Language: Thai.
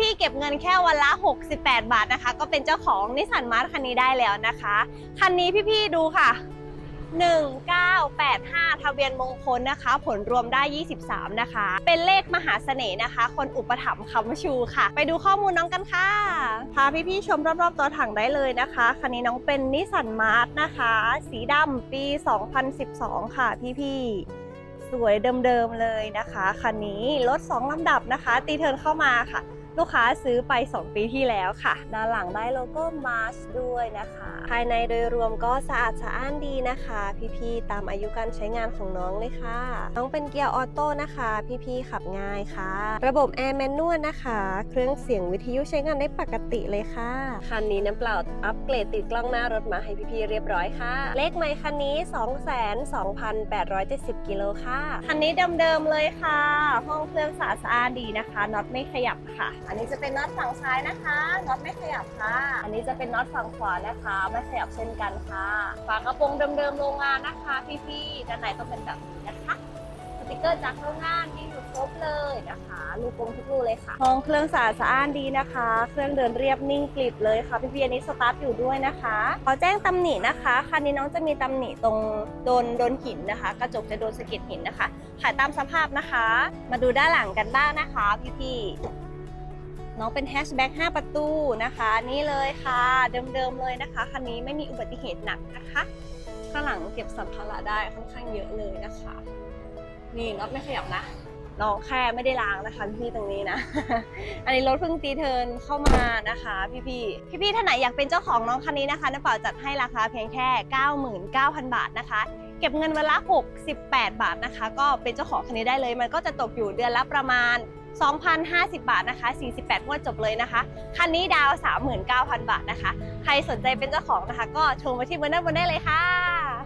พี่ๆเก็บเงินแค่วันละ 68 บาทนะคะ ก็เป็นเจ้าของนิสสันมาร์คันนี้ได้แล้วนะคะ คันนี้พี่ๆดูค่ะ 1985 ทะเบียนมงคลนะคะ ผลรวมได้ 23 นะคะ เป็นเลขมหาเสน่ห์นะคะ คนอุปถัมภ์คำชูค่ะ ไปดูข้อมูลน้องกันค่ะ พาพี่ๆชมรอบๆตัวถังได้เลยนะคะ คันนี้น้องเป็นนิสสันมาร์นะคะ สีดำปี 2012 ค่ะพี่ๆสวยเดิมๆเลยนะคะ คันนี้รถ2ลำดับนะคะ ตีเทินเข้ามาค่ะ ลูกค้าซื้อไป 2 ปีที่แล้วค่ะ ด้านหลังได้โลโก้มาร์ชด้วยนะคะ ภายในโดยรวมก็สะอาดสะอ้านดีนะคะ พี่ๆ ตามอายุการใช้งานของน้องเลยค่ะ น้องเป็นเกียร์ออโต้นะคะ พี่ๆ ขับง่ายค่ะ ระบบแอร์แมนนวลนะคะ เครื่องเสียงวิทยุใช้งานได้ปกติเลยค่ะ คันนี้น้ำเปล่าอัปเกรดติดกล้องหน้ารถมาให้พี่ๆ เรียบร้อยค่ะ เลขไมค์คันนี้ 22,870กิโลค่ะ คันนี้เดิมๆเลยค่ะ ห้องเครื่องสะอาดสะอ้านดีนะคะ น็อตไม่ขยับค่ะอันนี้จะเป็นน็อตฝั่งซ้ายนะคะน็อตไม่ขยับค่ะ อันนี้จะเป็นน็อตฝั่งขวานะคะ ไม่ขยับเช่นกันค่ะ ฝากระโปรงเดิมๆโรงงานนะคะ พี่ๆด้านในต้องเป็นแบบนี้นะคะสติกเกอร์จากโรงงานมีอยู่ครบเลยนะคะลูกกลมทุกลูกเลยค่ะห้องเครื่องสะอาดสะอ้านดีนะคะ เครื่องเดินเรียบนิ่งกริบเลยค่ะพี่ๆอันนี้สตาร์ทอยู่ด้วยนะคะขอแจ้งตำหนินะคะคันนี้น้องจะมีตำหนิตรงโดนโดนหินนะคะ กระจกจะโดนสะเก็ดหินนะคะขายตามสภาพนะคะ มาดูด้านหลังกันบ้างนะคะ พี่ๆ น้องเป็นแฮชแบ็ก5ประตูนะคะ นี่เลยค่ะเดิมๆเลยนะคะคันนี้ไม่มีอุบัติเหตุหนักนะคะข้างหลังเก็บสัมภาระได้ค่อนข้างเยอะเลยนะคะ นี่น็อตไม่ขยับนะน้องแค่ไม่ได้ล้างนะคะพี่ๆตรงนี้นะ อันนี้รถเพิ่งตีเทินเข้ามานะคะ พี่ๆพี่ๆท่านไหนอยากเป็นเจ้าของน้องคันนี้นะคะน้าเป่าจัดให้ราคาเพียงแค่ 99,000 บาทนะคะ เก็บเงินวันละ 68 บาทนะคะ ก็เป็นเจ้าของคันนี้ได้เลย มันก็จะตกอยู่เดือนละประมาณ 2,050 บาทนะคะ 48งวดจบเลยนะคะ คันนี้ดาว 39,000 บาทนะคะ ใครสนใจเป็นเจ้าของนะคะ ก็โทรมาที่เบอร์นั้นบนได้เลยค่ะ